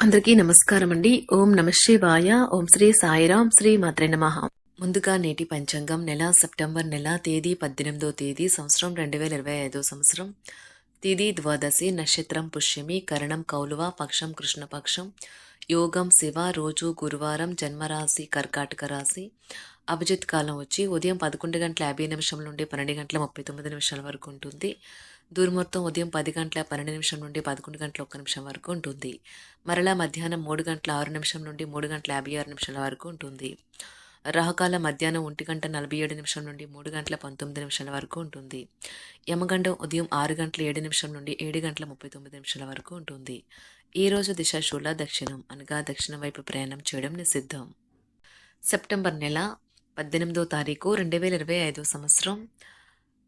అందరికీ నమస్కారం అండి ఓం నమ శివాయ. ఓం శ్రీ సాయిరాం. శ్రీ మాత్రే నమః. ముందుగా నేటి పంచాంగం నెల సెప్టెంబర్ నెల తేదీ పద్దెనిమిదో తేదీ సంవత్సరం రెండు వేల ఇరవై ఐదో సంవత్సరం. తిది ద్వాదశి నక్షత్రం పుష్యమి కరణం కౌలువ పక్షం కృష్ణపక్షం. యోగం శివ రోజు గురువారం జన్మరాశి కర్కాటక రాశి. అభిజిత్ కాలం వచ్చి ఉదయం పదకొండు గంటల యాభై నిమిషం నుండి పన్నెండు గంటల ముప్పై తొమ్మిది నిమిషాల వరకు ఉంటుంది. దుర్ముహూర్తం ఉదయం పది గంటల పన్నెండు నిమిషం నుండి పదకొండు గంటల ఒక్క నిమిషం వరకు ఉంటుంది. మరలా మధ్యాహ్నం మూడు గంటల ఆరు నిమిషం నుండి మూడు గంటల యాభై ఆరు నిమిషాల వరకు ఉంటుంది. రాహుకాల మధ్యాహ్నం ఒంటి గంట నలభై ఏడు నిమిషం నుండి మూడు గంటల పంతొమ్మిది నిమిషాల వరకు ఉంటుంది. యమగండం ఉదయం ఆరు గంటల ఏడు నిమిషం నుండి ఏడు గంటల ముప్పై తొమ్మిది నిమిషాల వరకు ఉంటుంది. ఈ రోజు దిశ శూల దక్షిణం అనగా దక్షిణం వైపు ప్రయాణం చేయడం నిషిద్ధం. సెప్టెంబర్ నెల పద్దెనిమిదో తారీఖు రెండు వేల ఇరవై ఐదో సంవత్సరం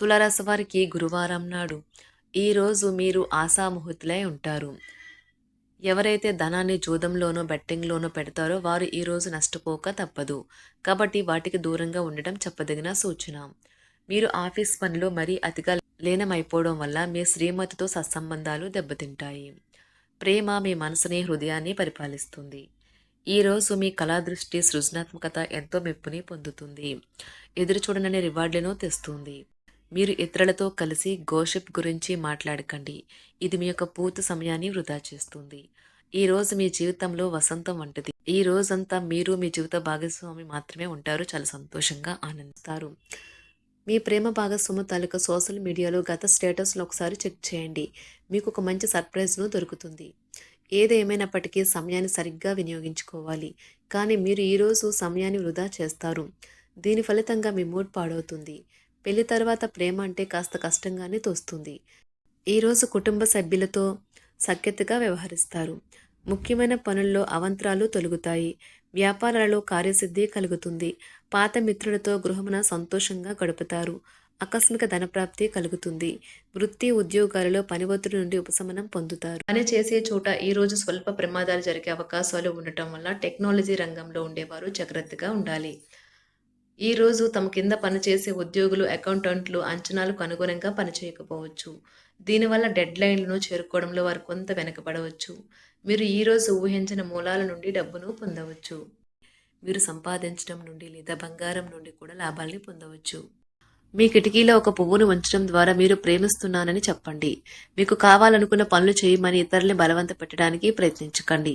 తులారాశి వారికి గురువారం నాడు ఈరోజు మీరు ఆశాముహూర్తులై ఉంటారు. ఎవరైతే ధనాన్ని జూదంలోనో బెట్టింగ్లోనో పెడతారో వారు ఈరోజు నష్టపోక తప్పదు. కాబట్టి వాటికి దూరంగా ఉండటం చెప్పదగిన సూచన. మీరు ఆఫీస్ పనిలో మరీ అతిగా లీనమైపోవడం వల్ల మీ శ్రీమతితో సత్సంబంధాలు దెబ్బతింటాయి. ప్రేమ మీ మనసుని హృదయాన్ని పరిపాలిస్తుంది. ఈరోజు మీ కళాదృష్టి సృజనాత్మకత ఎంతో మెప్పుని పొందుతుంది. ఎదురు చూడనని రివార్డులను తెస్తుంది. మీరు ఇతరులతో కలిసి గోషిప్ గురించి మాట్లాడకండి. ఇది మీ యొక్క పూర్తి సమయాన్ని వృధా చేస్తుంది. ఈ రోజు మీ జీవితంలో వసంతం వంటిది. ఈ రోజంతా మీరు మీ జీవిత భాగస్వామి మాత్రమే ఉంటారు. చాలా సంతోషంగా ఆనందిస్తారు. మీ ప్రేమ భాగస్వామి తాలూకా సోషల్ మీడియాలో గత స్టేటస్లో ఒకసారి చెక్ చేయండి. మీకు ఒక మంచి సర్ప్రైజ్ను దొరుకుతుంది. ఏదేమైనప్పటికీ సమయాన్ని సరిగ్గా వినియోగించుకోవాలి. కానీ మీరు ఈరోజు సమయాన్ని వృధా చేస్తారు. దీని ఫలితంగా మీ మూడ్ పాడవుతుంది. పెళ్ళి తర్వాత ప్రేమ అంటే కాస్త కష్టంగానే తోస్తుంది. ఈరోజు కుటుంబ సభ్యులతో సఖ్యతగా వ్యవహరిస్తారు. ముఖ్యమైన పనుల్లో అవంతరాలు తొలుగుతాయి. వ్యాపారాలలో కార్యసిద్ధి కలుగుతుంది. పాత మిత్రులతో గృహమున సంతోషంగా గడుపుతారు. ఆకస్మిక ధనప్రాప్తి కలుగుతుంది. వృత్తి ఉద్యోగాలలో పని ఒత్తిడి నుండి ఉపశమనం పొందుతారు. పని చేసే చోట ఈ రోజు స్వల్ప ప్రమాదాలు జరిగే అవకాశాలు ఉండటం వల్ల టెక్నాలజీ రంగంలో ఉండేవారు జాగ్రత్తగా ఉండాలి. ఈ రోజు తమ కింద పనిచేసే ఉద్యోగులు అకౌంటెంట్లు అంచనాలకు అనుగుణంగా పనిచేయకపోవచ్చు. దీనివల్ల డెడ్ లైన్లను చేరుకోవడంలో వారు కొంత వెనకబడవచ్చు. మీరు ఈరోజు ఊహించిన మూలాల నుండి డబ్బును పొందవచ్చు. మీరు సంపాదించడం నుండి లేదా బంగారం నుండి కూడా లాభాల్ని పొందవచ్చు. మీ కిటికీలో ఒక పువ్వును ఉంచడం ద్వారా మీరు ప్రేమిస్తున్నానని చెప్పండి. మీకు కావాలనుకున్న పనులు చేయమని ఇతరుల్ని బలవంత పెట్టడానికి ప్రయత్నించకండి.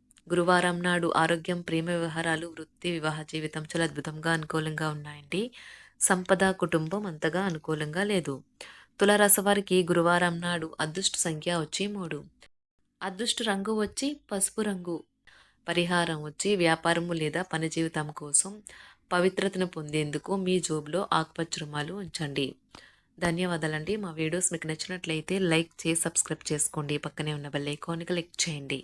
గురువారం నాడు ఆరోగ్యం ప్రేమ వ్యవహారాలు వృత్తి వివాహ జీవితం చాలా అద్భుతంగా అనుకూలంగా ఉన్నాయండి. సంపద కుటుంబం అంతగా అనుకూలంగా లేదు. తులరాశి వారికి గురువారం నాడు అదృష్ట సంఖ్య వచ్చి మూడు. అదృష్ట రంగు వచ్చి పసుపు రంగు. పరిహారం వచ్చి వ్యాపారము లేదా పని జీవితం కోసం పవిత్రతను పొందేందుకు మీ జోబులో ఆకుపచ్చ రుమాలు ఉంచండి. ధన్యవాదాలండి. మా వీడియోస్ మీకు నచ్చినట్లయితే లైక్ చేసి సబ్స్క్రైబ్ చేసుకోండి. పక్కనే ఉన్న బెల్ ఐకాన్ క్లిక్ చేయండి.